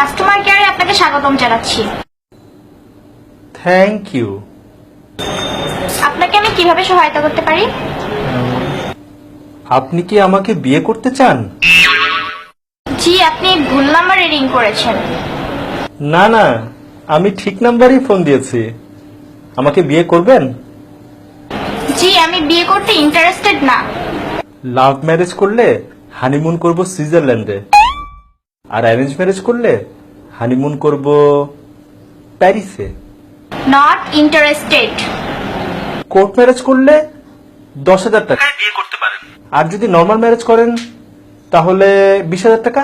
Customer কেয়ারে আপনাকে স্বাগতম জানাচ্ছি। থ্যাংক ইউ আপনাকে আমি কীভাবে সহায়তা করতে পারি? আপনি কি আমাকে বিয়ে করতে চান? জি আপনি ভুল নাম্বারে রিং করেছেন। না না আমি ঠিক নাম্বারই ফোন দিয়েছি। আমাকে বিয়ে করবেন? জি আমি বিয়ে করতে ইন্টারেস্টেড না। লাভ ম্যারেজ করলে হানিমুন করব সুইজারল্যান্ডে আর অ্যারেঞ্জ ম্যারেজ করলে হানিমুন করব প্যারিসে নট ইন্টারেস্টেড কোর্ট ম্যারেজ করলে দশ হাজার টাকা। বিয়ে করতে পারেন। আর যদি নর্মাল ম্যারেজ করেন তাহলে বিশ হাজার টাকা।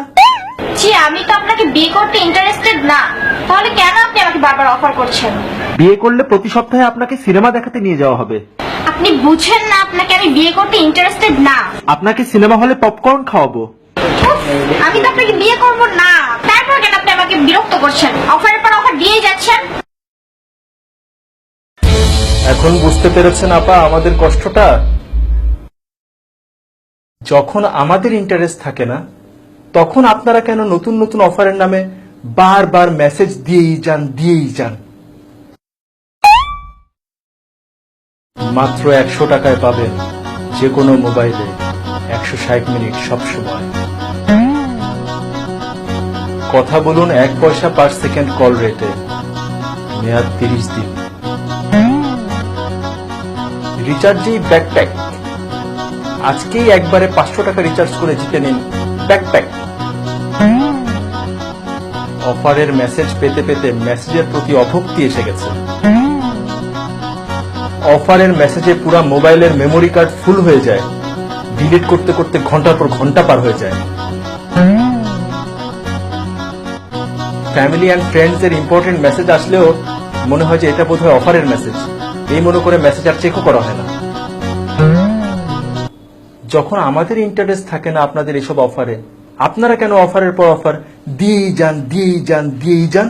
জি আমি তো আপনাকে বিয়ে করতে ইন্টারেস্টেড না। তাহলে কেন আপনি আমাকে বারবার অফার করছেন? বিয়ে করলে প্রতি সপ্তাহে আপনাকে সিনেমা দেখাতে নিয়ে যাওয়া হবে। আপনি বুঝেন না আপনাকে আমি বিয়ে করতে ইন্টারেস্টেড না। আপনাকে সিনেমা হলে পপকর্ন খাওয়াবো। আমি তো আপনাকে বিয়ে করব না। তারপর কেন আপনি আমাকে বিরক্ত করছেন? অফারের পর অফার দিয়ে যাচ্ছেন। এখন বুঝতে পেরেছেন আপা আমাদের কষ্টটা? যখন আমাদের ইন্টারেস্ট থাকে না, তখন আপনারা কেন নতুন নতুন অফারের নামে বারবার মেসেজ দিয়েই যান দিয়েই যান? মাত্র একশো টাকায় পাবেন যে কোনো মোবাইলে একশো ষাট মিনিট সব সময় কথা বলুন এক পয়সা পার সেকেন্ড কল রেটে। মেয়াদ তিরিশ দিন। রিচার্জেই ব্যাকপ্যাক। আজকেই একবারে পাঁচশো টাকা রিচার্জ করে জিতে নিন ব্যাকপ্যাক। অফারের মেসেজ পেতে পেতে মেসেজের প্রতি অভক্তি এসে গেছে। অফারের মেসেজে পুরো মোবাইলের মেমোরি কার্ড ফুল হয়ে যায়। ডিলিট করতে করতে ঘণ্টার পর ঘণ্টা পার হয়ে যায়। ফ্যামিলি অ্যান্ড ফ্রেন্ডসের ইম্পর্টেন্ট মেসেজ আসলেও মনে হয় যে এটা বোধহয় অফারের মেসেজ এই মনে করে মেসেজ আর চেকও করা হয় না। যখন আমাদের ইন্টারেস্ট থাকে না আপনাদের এসব অফারে আপনারা কেন অফারের পর অফার দিয়েই যান দিয়েই যান দিয়েই যান।